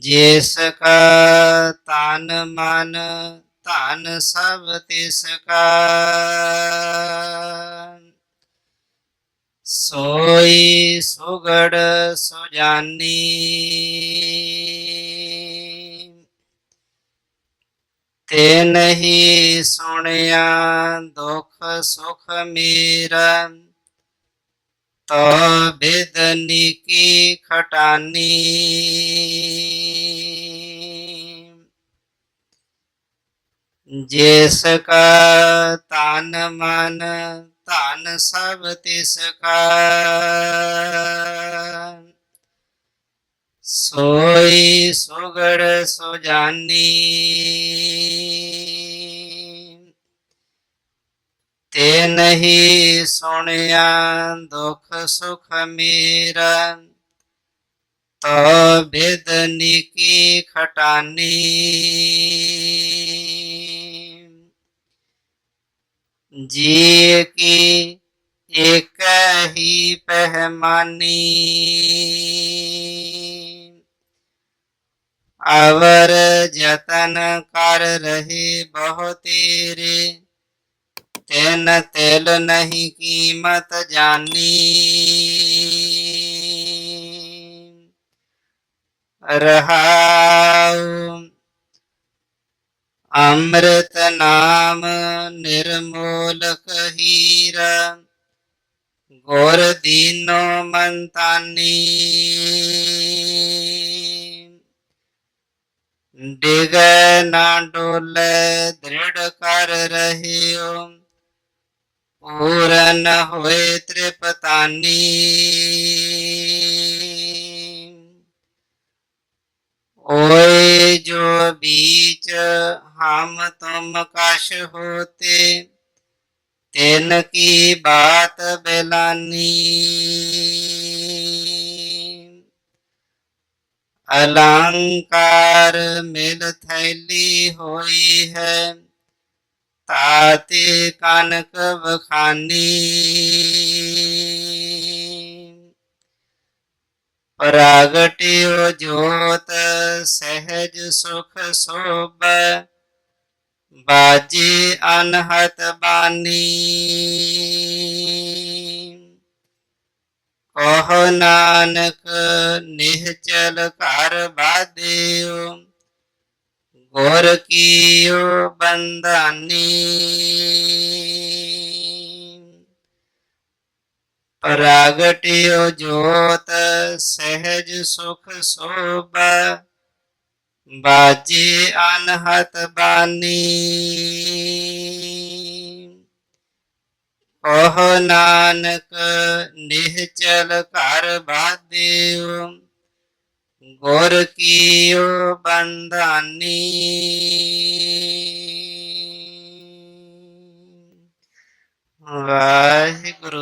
जिसका तान मान, तान सब तिसका। सोई सुगढ़ सुजानी। ते नहीं सुनिया दुख सुख मेरा तो बेदनी की खटानी। जिसका तान मन, तान सब तिसका। सोई सुगढ़ सुजानी। ते नहीं सुनिया दुख सुख मेरा तो बेदनी की खटानी। जी की एक ही पहमानी। अवर जतन कर रहे बहुत तेरे, तेन तेल नहीं कीमत जानी। रहा ਅੰਮ੍ਰਿਤ ਨਾਮ ਨਿਰਮੋਲਕ ਹੀਰਾ। ਗੁਰ ਦੀਨੋ ਮੰਤਾਨੀ। ਡਿਗ ਨਾ ਡੋਲੇ, ਦ੍ਰਿੜ ਕਰ ਰਹਿਓ। ਪੂਰਨ ਹੋਏ ਤ੍ਰਿਪਤਾਨੀ। जो बीच हम तुम कश होते तिन की बात बेलानी अलंकार मिल थैली होई है ताते कनक बखानी ਪ੍ਰਗਟਿਓ ਜੋਤ ਸਹਿਜ ਸੁਖ ਸੋਭ, ਬਾਜੀ ਅਨਹਤ ਬਾਨੀ। ਕਹ ਨਾਨਕ, ਨਿਹਚਲ ਘਰ ਬਾਦਿਓ ਗੁਰ ਕੀਓ ਬੰਦਾਨੀ ਪ੍ਰਗਟਿਓ ਜੋਤ ਸਹਿਜ ਸੁਖ ਸੋਭ, ਬਾਜੇ ਅਨਹਤ ਬਾਨੀ। ਕਹ ਨਾਨਕ ਨਿਹਚਲ ਘਰ ਬਾਦਿਓ ਗੁਰ ਕੀਓ ਬੰਦਾਨੀ ਵਾਹਿਗੁਰੂ